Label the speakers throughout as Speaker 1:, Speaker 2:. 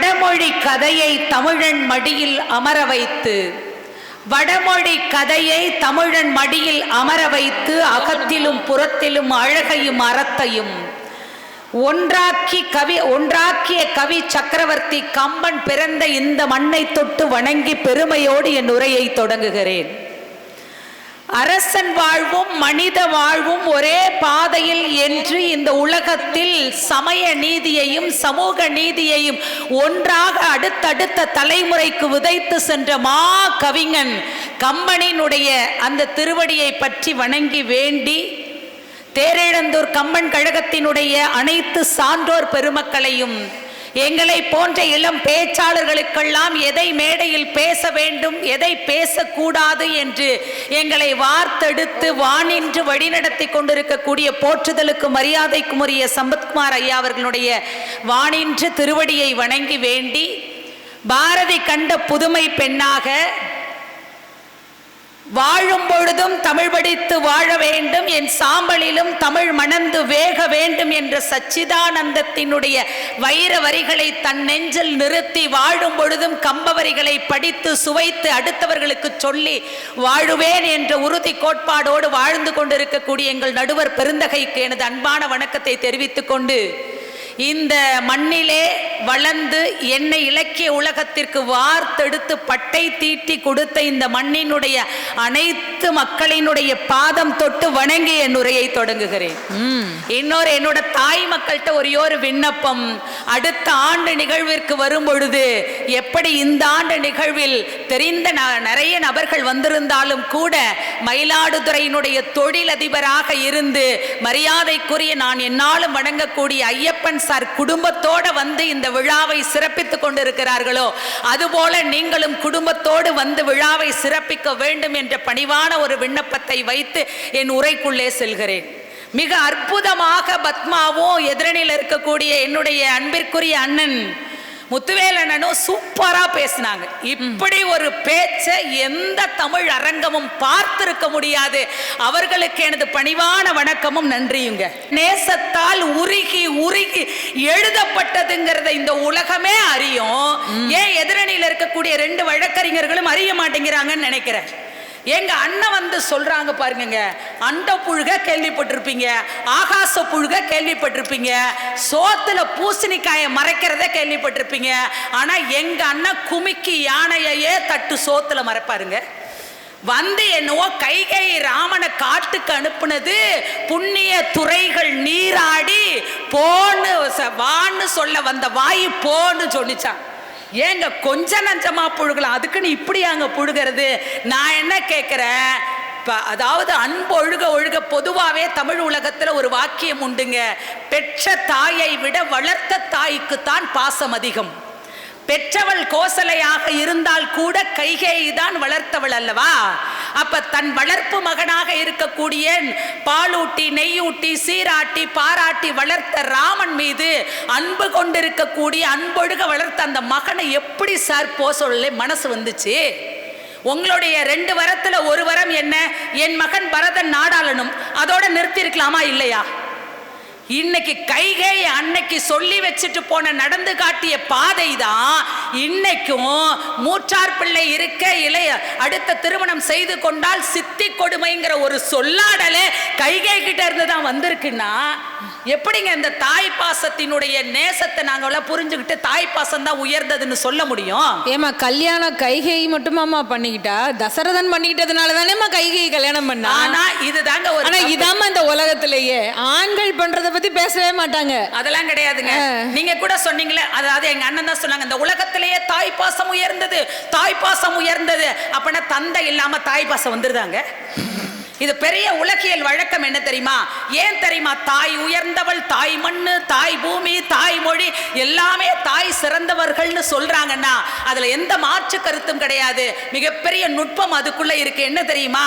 Speaker 1: வடமொழி கதையை தமிழன் மடியில் அமர வைத்து வடமொழி கதையை தமிழன் மடியில் அமர வைத்து அகத்திலும் புறத்திலும் அழகையும் அறத்தையும் ஒன்றாக்கி கவி ஒன்றாக்கிய கவி சக்கரவர்த்தி கம்பன் பிறந்த இந்த மண்ணை தொட்டு வணங்கி பெருமையோடு என் உரையை தொடங்குகிறேன். அரசன் வாழ்வும் மனித வாழ்வும் ஒரே பாதையில் என்று இந்த உலகத்தில் சமய நீதியையும் சமூக நீதியையும் ஒன்றாக அடுத்தடுத்த தலைமுறைக்கு விதைத்து சென்ற மா கவிஞன் கம்பனினுடைய அந்த திருவடியை பற்றி வணங்கி வேண்டி தேரேழந்தூர் கம்பன் கழகத்தினுடைய அனைத்து சான்றோர் பெருமக்களையும் எங்களை போன்ற இளம் பேச்சாளர்களுக்கெல்லாம் எதை மேடையில் பேச வேண்டும் எதை பேசக்கூடாது என்று எங்களை வார்த்தெடுத்து வானின்று வழிநடத்தி கொண்டிருக்கக்கூடிய போற்றுதலுக்கு மரியாதைக்கும் உரிய சம்பத்குமார் ஐயா அவர்களுடைய வானின்று திருவடியை வணங்கி வேண்டி பாரதி கண்ட புதுமை பெண்ணாக வாழும் பொழுதும் தமிழ் படித்து வாழ வேண்டும் என் சாம்பலிலும் தமிழ் மணந்து வேக வேண்டும் என்ற சச்சிதானந்தத்தினுடைய வைர வரிகளை தன் நெஞ்சில் நிறுத்தி வாழும் பொழுதும் கம்பவரிகளை படித்து சுவைத்து அடுத்தவர்களுக்கு சொல்லி வாழுவேன் என்ற உறுதி கோட்பாடோடு வாழ்ந்து கொண்டிருக்கக்கூடிய எங்கள் நடுவர் பெருந்தகைக்கு எனது அன்பான வணக்கத்தை தெரிவித்துக் கொண்டு இந்த மண்ணிலே வளர்ந்து என்னை இலக்கிய உலகத்திற்கு வார்த்தெடுத்து பட்டை தீட்டி கொடுத்த இந்த மண்ணினுடைய அனைத்து மக்களினுடைய பாதம் தொட்டு வணங்கி என் உரையை தொடங்குகிறேன் இன்னொரு என்னோட தாய் மக்கள்கிட்ட ஒரே ஒரு விண்ணப்பம். அடுத்த ஆண்டு நிகழ்விற்கு வரும் பொழுது எப்படி இந்த ஆண்டு நிகழ்வில் தெரிந்த ந- நிறைய நபர்கள் வந்திருந்தாலும் கூட மயிலாடுதுறையினுடைய தொழிலதிபராக இருந்து மரியாதைக்குரிய நான் என்னாலும் வணங்கக்கூடிய ஐயப்பன் சார் குடும்பத்தோடு வந்து இந்த விழாவை சிறப்பித்துக் கொண்டிருக்கிறார்களோ அதுபோல நீங்களும் குடும்பத்தோடு வந்து விழாவை சிறப்பிக்க வேண்டும் என்ற பணிவான ஒரு விண்ணப்பத்தை வைத்து என் உரைக்குள்ளே செல்கிறேன். மிக அற்புதமாக பத்மாவும் எதிரணியில் இருக்கக்கூடிய என்னுடைய அன்பிற்குரிய அண்ணன் முத்துவேல் அண்ணனும் சூப்பரா பேசினாங்க. இப்படி ஒரு பேச்சை எந்த தமிழ் அரங்கமும் பார்த்திருக்க முடியாது. அவர்களுக்கு எனது பணிவான வணக்கமும் நன்றியுங்க. நேசத்தால் உருகி உருகி எழுதப்பட்டதுங்கிறத இந்த உலகமே அறியும். ஏன் எதிரணியில் இருக்கக்கூடிய ரெண்டு வழக்கறிஞர்களும் அறிய மாட்டேங்கிறாங்கன்னு நினைக்கிறேன். எங்க அண்ணன் வந்து சொல்றாங்க பாருங்க அண்ட புழுக கேள்விப்பட்டிருப்பீங்க ஆகாச புழுக கேள்விப்பட்டிருப்பீங்க சோத்துல பூசணிக்காயை மறைக்கிறத கேள்விப்பட்டிருப்பீங்க ஆனா எங்க அண்ணன் குமிக்கி யானையையே தட்டு சோத்துல மறைப்பாருங்க. வந்து என்னவோ கைகை ராமனை காட்டுக்கு அனுப்புனது புண்ணிய துறைகள் நீராடி போன்னு வான்னு சொல்ல வந்த வாய் போன்னு சொன்னிச்சான். ஏங்க கொஞ்ச நஞ்சமா புழுகலாம் அதுக்குன்னு இப்படி அங்க புழுகிறது? நான் என்ன கேட்குறேன் இப்போ அதாவது அன்பு ஒழுக ஒழுக பொதுவாகவே தமிழ் உலகத்தில் ஒரு வாக்கியம் உண்டுங்க. பெற்ற தாயை விட வளர்த்த தாய்க்குத்தான் பாசம் அதிகம். பெற்றவள் கோசலையாக இருந்தால் கூட கைகேயி தான் வளர்த்தவள் அல்லவா? அப்ப தன் வளர்ப்பு இருக்கக்கூடிய பாலூட்டி நெய்யூட்டி சீராட்டி பாராட்டி வளர்த்த ராமன் மீது அன்பு கொண்டிருக்கக்கூடிய அன்பொழுக வளர்த்த அந்த மகனை எப்படி சார் போ சொல்ல மனசு வந்துச்சு? உங்களுடைய ரெண்டு வரத்துல ஒரு வரம் என்ன? என் மகன் பரதன் நாடாளனும் அதோட நிறுத்தி இருக்கலாமா இல்லையா? இன்னைக்கு கைகை அன்னைக்கு சொல்லி வச்சுட்டு போன நடந்து காட்டிய பாதை தான் இன்னைக்கும் மூச்சார் பிள்ளை இருக்க இளைய அடுத்த திருமணம் செய்து கொண்டால் சித்தி கொடுமைங்கிற ஒரு சொல்லாடலே கைகை கிட்ட இருந்து தான் வந்திருக்குன்னா எப்படிங்க இந்த தாய் பாசத்தினுடைய நேசத்தை நாங்களாம் புரிஞ்சுக்கிட்டு தாய் பாசம் தான் உயர்ந்ததுன்னு சொல்ல முடியும்?
Speaker 2: ஏமா கல்யாணம் கைகை மட்டுமாமா பண்ணிக்கிட்டா? தசரதன் பண்ணிக்கிட்டதுனால தானேமா கைகை கல்யாணம் பண்ணா?
Speaker 1: ஆனா இதுதாங்க ஒரு
Speaker 2: ஆனா. இதாம்மா இந்த உலகத்திலேயே. ஆண்கள் பண்றத பத்தி பேசவே மாட்டாங்க.
Speaker 1: அதெல்லாம் கிடையாதுங்க. நீங்க கூட சொன்னீங்களே அதாவது எங்க அண்ணன் தான் சொன்னாங்க இந்த உலகத்திலேயே தாய் பாசம் உயர்ந்தது தாய் பாசம் உயர்ந்தது. அப்படின்னா தந்தை இல்லாம தாய் பாசம் வந்துருதாங்க? இது பெரிய உலகியல் வழக்கம் என்ன தெரியுமா? ஏன் தெரியுமா? தாய் உயர்ந்தவள் தாய் மண்ணு தாய் பூமி தாய் மொழி எல்லாமே தாய் சிறந்தவர்கள்னு சொல்றாங்கன்னா அதுல எந்த மாற்று கருத்தும் கிடையாது. மிகப்பெரிய நுட்பம் அதுக்குள்ள இருக்கு. என்ன தெரியுமா?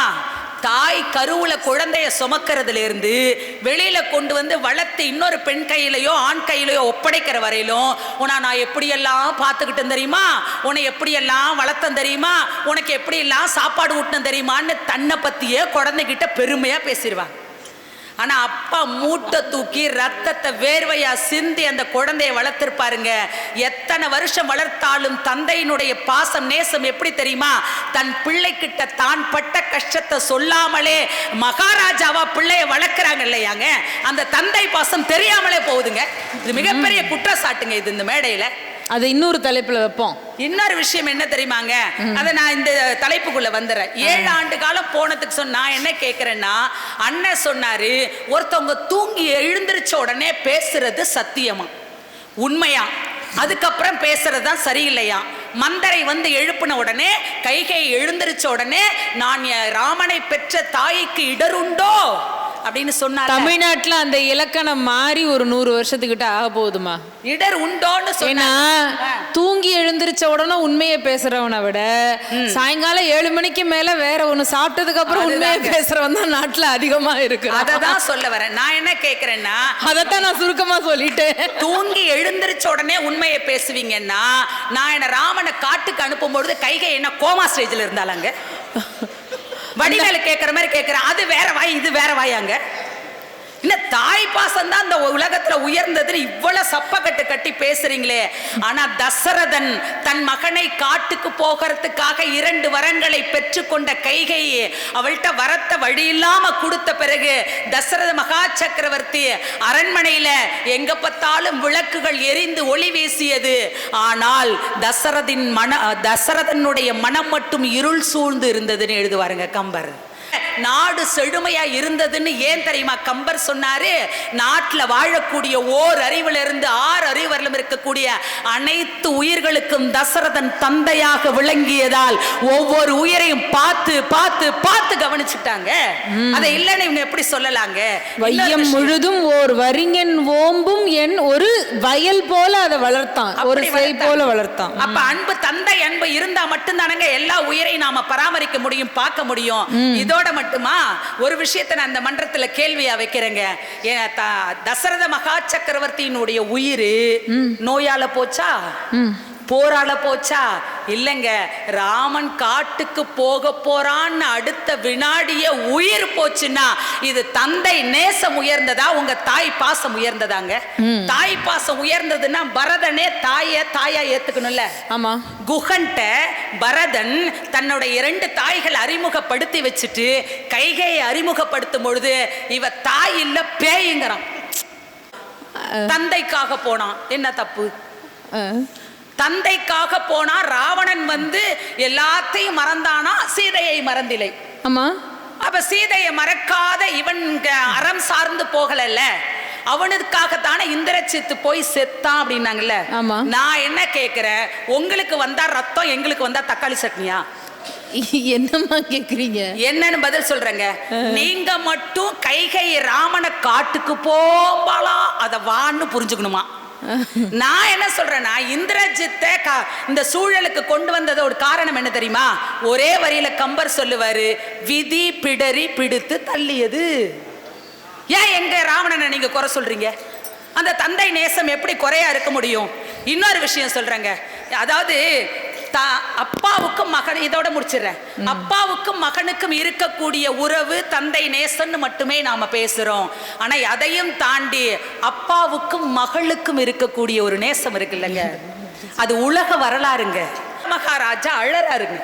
Speaker 1: தாய் கருவுல குழந்தைய சுமக்கிறதுல இருந்து வெளியில கொண்டு வந்து வளர்த்து இன்னொரு பெண் கையிலையோ ஆண் கையிலையோ ஒப்படைக்கிற வரையிலும் உன்னை நான் எப்படியெல்லாம் பார்த்துக்கிட்டேன் தெரியுமா? உன்னை எப்படியெல்லாம் வளர்த்தேன் தெரியுமா? உனக்கு எப்படியெல்லாம் சாப்பாடு ஊட்டினேன் தெரியுமான்னு தன்னை பத்தியே குழந்தைகிட்ட பெருமையா பேசிடுவாங்க ஆனா அப்பா மூட்டை தூக்கி ரத்தத்தை வேர்வையா சிந்தி அந்த குழந்தைய வளர்த்திருப்பாருங்க. எத்தனை வருஷம் வளர்த்தாலும் தந்தையினுடைய பாசம் நேசம் எப்படி தெரியுமா? தன் பிள்ளைகிட்ட தான் பட்ட கஷ்டத்தை சொல்லாமலே மகாராஜாவா பிள்ளைய வளர்க்குறாங்க இல்லையாங்க? அந்த தந்தை பாசம் தெரியாமலே போகுதுங்க. இது மிகப்பெரிய குற்றச்சாட்டுங்க இது இந்த மேடையில.
Speaker 2: அதை இன்னொரு தலைப்புல வைப்போம்.
Speaker 1: இன்னொரு விஷயம் என்ன தெரியுமாங்க? அதை நான் இந்த தலைப்புக்குள்ள வந்துடுறேன். ஏழு ஆண்டு காலம் போனதுக்கு சொன்ன என்ன கேட்கிறேன்னா அண்ணன் சொன்னாரு ஒருத்தவங்க தூங்கி எழுந்திருச்ச உடனே பேசுறது சத்தியமா? உண்மையா? அதுக்கப்புறம் பேசுறது தான் சரியில்லையா? மந்தரை வந்து எழுப்பின உடனே கைகை எழுந்திருச்ச உடனே நான் ராமனை பெற்ற தாய்க்கு இடருண்டோ? அப்படின்னு சொன்னார்
Speaker 2: தமிழ்நாட்டுல அந்த இலக்கணம் மாறி ஒரு நூறு வருஷத்துக்கிட்ட ஆக போகுதுமா?
Speaker 1: இடர் உண்டோன்னு சொன்னா
Speaker 2: தூங்கி எழுந்திருச்ச உடனே உண்மையை பேசுறவனை விட சாயங்காலம் ஏழு மணிக்கு மேல வேற ஒண்ணு சாப்பிட்டதுக்கு அப்புறம் உண்மையை. பேசுறவன் தான் நாட்டுல அதிகமா இருக்கு
Speaker 1: அதை தான் சொல்ல வரேன். நான் என்ன கேட்கிறேன்னா
Speaker 2: அதைத்தான் நான் சுருக்கமா சொல்லிட்டேன்.
Speaker 1: தூங்கி எழுந்திருச்ச உடனே உண்மையை பேசுவீங்கன்னா நான் என்ன ராமனை காட்டுக்கு அனுப்பும்பொழுது கைகை என்ன கோமா ஸ்டேஜ்ல இருந்தாலாங்க? வடிவேலு கேட்குற மாதிரி கேட்குறேன் அது வேற வாய் இது வேற வாயாங்க. என்ன தாய் பாசம் தான் அந்த உலகத்துல உயர்ந்ததுன்னு இவ்வளவு சப்பக்கட்டு கட்டி பேசுறீங்களே. ஆனா தசரதன் தன் மகனை காட்டுக்கு போகிறதுக்காக இரண்டு வரங்களை பெற்றுக்கொண்ட கைகை அவள்கிட்ட வரத்த வழி இல்லாம கொடுத்த பிறகு தசரத மகா சக்கரவர்த்தி அரண்மனையில எங்க பார்த்தாலும் விளக்குகள் எரிந்து ஒளி வீசியது. ஆனால் தசரதின் மன தசரதனுடைய மனம் மட்டும் இருள் சூழ்ந்து இருந்ததுன்னு எழுதுவாருங்க கம்பர். நாடு செழுமையா இருந்ததுன்னு ஏன் தெரியுமா? கம்பர் சொன்னாரு நாட்டுல வாழக்கூடிய ஓர் அறிவுல இருந்து ஆறு அறிவு வரலும் இருக்கக்கூடிய அனைத்து உயிர்களுக்கும் தசரதன் தந்தையாக விளங்கியதால் ஒவ்வொரு உயிரையும் பார்த்து பார்த்து பார்த்து கவனிச்சுட்டாங்க. அதை இல்லைன்னு இவங்க எப்படி சொல்லலாங்க?
Speaker 2: வையம். முழுதும் ஓர் வரிங்கன் ஓம்பும் என் ஒரு வயல் போல அதை வளர்த்தான். ஒரு செய். போல வளர்த்தான்.
Speaker 1: அப்ப அன்பு தந்தை அன்பு இருந்தா மட்டும்தானங்க எல்லா உயிரையும் நாம பராமரிக்க முடியும் பார்க்க முடியும். இதோட மட்டுமா? ஒரு விஷயத்தை நான் அந்த மன்றத்துல கேள்வியா வைக்கிறேங்க. தசரத மகா சக்கரவர்த்தியினுடைய உயிர் நோயால போச்சா? போரால போச்சா? இல்லைங்க ராமன் காட்டுக்கு போக போறான்னு அடுத்த வினாடிய உயிர் போச்சுன்னா இது தந்தை நேசம் உயர்ந்ததா உங்க தாய் பாசம் உயர்ந்ததாங்க? தாய் பாசம் உயர்ந்ததுன்னா பரதனே தாய தாயா ஏத்துக்கணும்ல?
Speaker 2: ஆமா.
Speaker 1: குகன்ட்ட பரதன் தன்னோட இரண்டு தாய்கள் அறிமுகப்படுத்தி வச்சுட்டு கைகையை அறிமுகப்படுத்தும் பொழுது இவ தாய் இல்ல பேய்ங்கிறான். தந்தைக்காக போனான். என்ன தப்பு. தந்தைக்காக போனா ராவணன் வந்து எல்லாத்தையும் மறந்தானா? சீதையை மறந்திலை
Speaker 2: ஆமா.
Speaker 1: அப்ப சீதையை மறக்காத இவன் அறம் சார்ந்து போகலல்ல. அவனுக்காகத்தானே இந்திரச்சித்து போய் செத்தான் அப்படின்னாங்கல்ல. நான் என்ன கேக்குறேன்? உங்களுக்கு வந்தா ரத்தம் எங்களுக்கு வந்தா தக்காளி சட்னியா?
Speaker 2: என்னம்மா கேக்குறீங்க?
Speaker 1: என்னன்னு பதில் சொல்றேங்க. நீங்க மட்டும் கைகை ராமனை காட்டுக்கு போம்பாளா அத வான்னு புரிஞ்சுக்கணுமா? நான் என்ன சொல்றேன்னா இந்திரஜித்தை இந்த சூழலுக்கு கொண்டு வந்ததோட காரணம் என்ன தெரியுமா? ஒரே வரியில கம்பர் சொல்லுவாரு விதி பிடரி பிடித்து தள்ளியது. ஏன் எங்க ராவணனை நீங்க குறை சொல்றீங்க? அந்த தந்தை நேசம் எப்படி குறையா இருக்க முடியும்? இன்னொரு விஷயம் சொல்றேங்க. அதாவது தா- அப்பாவுக்கும் மகன் இதோட முடிச்சிடுறேன். அப்பாவுக்கும் மகனுக்கும் இருக்கக்கூடிய உறவு தந்தை நேசன்னு மட்டுமே நாம பேசுறோம். ஆனா அதையும் தாண்டி அப்பாவுக்கும் மகளுக்கும் இருக்கக்கூடிய ஒரு நேசம் இருக்கு இல்லைங்க அது உலக வரலாறுங்க. மகாராஜா அழறாருங்க.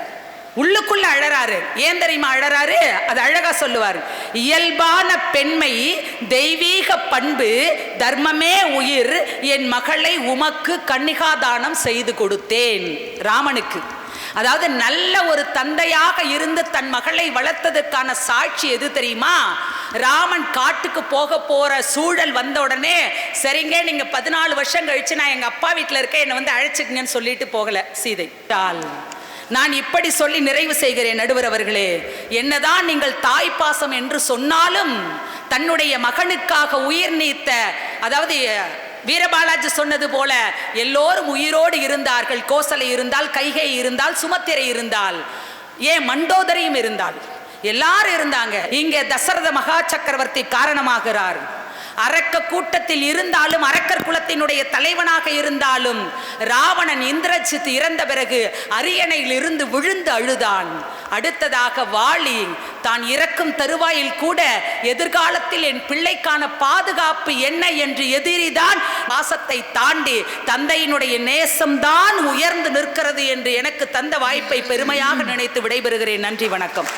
Speaker 1: உள்ளுக்குள்ள அழறாரு. ஏன் தெரியுமா அழறாரு? அது அழகா சொல்லுவார். இயல்பான பெண்மை தெய்வீக பண்பு தர்மமே உயிர் என் மகளை உமக்கு கன்னிகாதானம் செய்து கொடுத்தேன். ராமனுக்கு. அதாவது நல்ல ஒரு தந்தையாக இருந்து தன் மகளை வளர்த்ததற்கான சாட்சி எது தெரியுமா? ராமன் காட்டுக்கு போக போற சூழல் வந்த உடனே சரிங்க நீங்க பதினாலு வருஷம் கழிச்சு நான் எங்க அப்பா வீட்டில் இருக்க என்னை வந்து அழைச்சிக்கங்கன்னு சொல்லிட்டு போகல. சீதை. நான் இப்படி சொல்லி நிறைவு செய்கிறேன் நடுவர் அவர்களே. என்னதான் நீங்கள் தாய் பாசம் என்று சொன்னாலும் தன்னுடைய மகனுக்காக உயிர் நீத்த அதாவது வீரபாலாஜி சொன்னது போல எல்லோரும் உயிரோடு இருந்தார்கள். கோசலை இருந்தால் கைகை இருந்தால் சுமத்திரை இருந்தால். ஏன் மண்டோதரியும் இருந்தால்? எல்லாரும் இருந்தாங்க. இங்க தசரத மகா சக்கரவர்த்தி காரணமாகிறார். அரக்க கூட்டத்தில் இருந்தாலும் அரக்கர் குலத்தினுடைய தலைவனாக இருந்தாலும் ராவணன் இந்திரஜித் இறந்த பிறகு அரியணையில் இருந்து விழுந்து அழுதான். அடுத்ததாக வாளி தான் இறக்கும் தருவாயில் கூட எதிர்காலத்தில் என் பிள்ளைக்கான பாதுகாப்பு என்ன என்று எதிரிதான். பாசத்தை தாண்டி தந்தையினுடைய நேசம்தான் உயர்ந்து நிற்கிறது என்று எனக்கு தந்த வாய்ப்பை பெருமையாக நினைத்து விடைபெறுகிறேன். நன்றி வணக்கம்.